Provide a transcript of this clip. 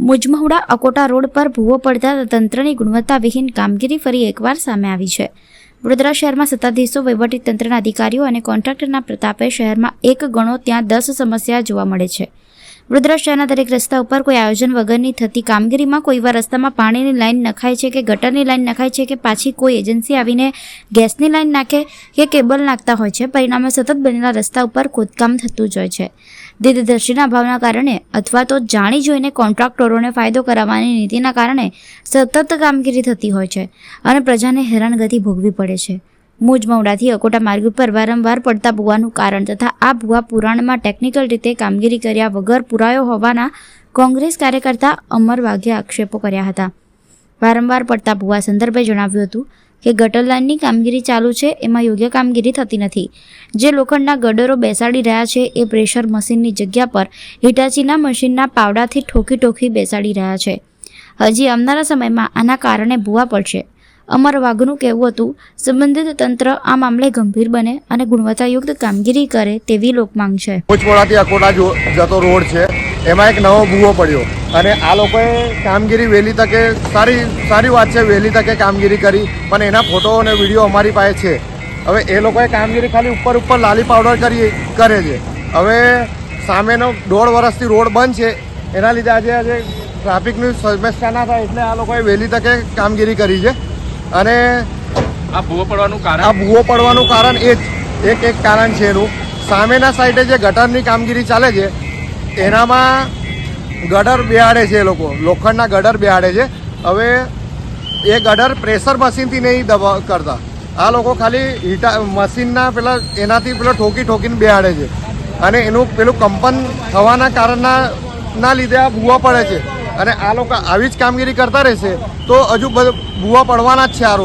Mujmahuda Akota road પર ભૂવો પડતા તંત્રની ગુણવત્તાવિહીન કામગીરી ફરી એકવાર સામે આવી છે. વડોદરા શહેરમાં સત્તાધીશો તંત્રના અધિકારીઓ અને કોન્ટ્રાક્ટરના પ્રતાપે શહેરમાં એક ગણો ત્યાં દસ સમસ્યા જોવા મળે છે. વડોદરા શહેરના દરેક રસ્તા ઉપર કોઈ આયોજન વગરની થતી કામગીરીમાં કોઈવાર રસ્તામાં પાણીની લાઈન નખાય છે કે ગટરની લાઈન નખાય છે કે પાછી કોઈ એજન્સી આવીને ગેસની લાઈન નાખે કે કેબલ નાખતા હોય છે, પરિણામે સતત બનેલા રસ્તા ઉપર ખોદકામ થતું જ હોય છે. દીર્ઘદર્શીના અભાવના કારણે અથવા તો જાણી જોઈને કોન્ટ્રાક્ટરોને ફાયદો કરાવવાની નીતિના કારણે સતત કામગીરી થતી હોય છે અને પ્રજાને હેરાનગતિ ભોગવી પડે છે. મુજમૌડાથી અકોટા માર્ગ ઉપર વારંવાર પડતા ભૂવાનું કારણ તથા આ ભૂવા પુરાણમાં ટેકનિકલ રીતે કામગીરી કર્યા વગર પુરાયો હોવાના કોંગ્રેસ કાર્યકર્તા અમર વાઘે આક્ષેપો કર્યા હતા. વારંવાર પડતા ભૂવા સંદર્ભે જણાવ્યું હતું કે ગટર લાઇનની કામગીરી ચાલુ છે, એમાં યોગ્ય કામગીરી થતી નથી. જે લોખંડના ગડરો બેસાડી રહ્યા છે, એ પ્રેશર મશીનની જગ્યા પર હિટાચીના મશીનના પાવડાથી ઠોકી ઠોકી બેસાડી રહ્યા છે. હજી આવનારા સમયમાં આના કારણે ભૂવા પડશે. અમર વાઘનું કહેવું હતું, સંબંધિત તંત્ર આ મામલે ગંભીર બને અને ગુણવત્તાયુક્ત કામગીરી કરે તેવી લોકમાંગ છે. ભુજપોળાથી અકોટા જતો રોડ છે, એમાં એક નવો ભૂવો પડ્યો. અને આ લોકોએ કામગીરી વહેલી તકે, સારી સારી વાત છે, વહેલી તકે કામગીરી કરી, પણ એના ફોટો અને વીડિયો અમારી પાસે છે. હવે એ લોકોએ કામગીરી ખાલી ઉપર ઉપર લાલી પાવડર કરી, કરે છે. હવે સામેનો દોઢ વર્ષથી રોડ બંધ છે, એના લીધે આજે આજે ટ્રાફિકની સમસ્યા ના થાય, એટલે આ લોકોએ વહેલી તકે કામગીરી કરી છે. અને આ ભૂવો પડવાનું કારણ? આ ભૂવો પડવાનું કારણ એ જ એક એક કારણ છે એનું. સામેના સાઈડે જે ગટરની કામગીરી ચાલે છે એનામાં ગટર બેહાડે છે એ લોકો. લોખંડના ગડર બેહાડે છે. હવે એ ગડર પ્રેશર મશીનથી નહીં દબા કરતા. આ લોકો ખાલી હીટા મશીનના પેલા એનાથી પેલો ઠોકી ઠોકીને બેહાડે છે. અને એનું પેલું કંપન થવાના કારણના ના લીધે આ ભૂવા પડે છે. અને આ લોકો આવી જ કામગીરી કરતા રહેશે, તો હજુ બધું ભૂવા પડવાના જ છે આ રોડ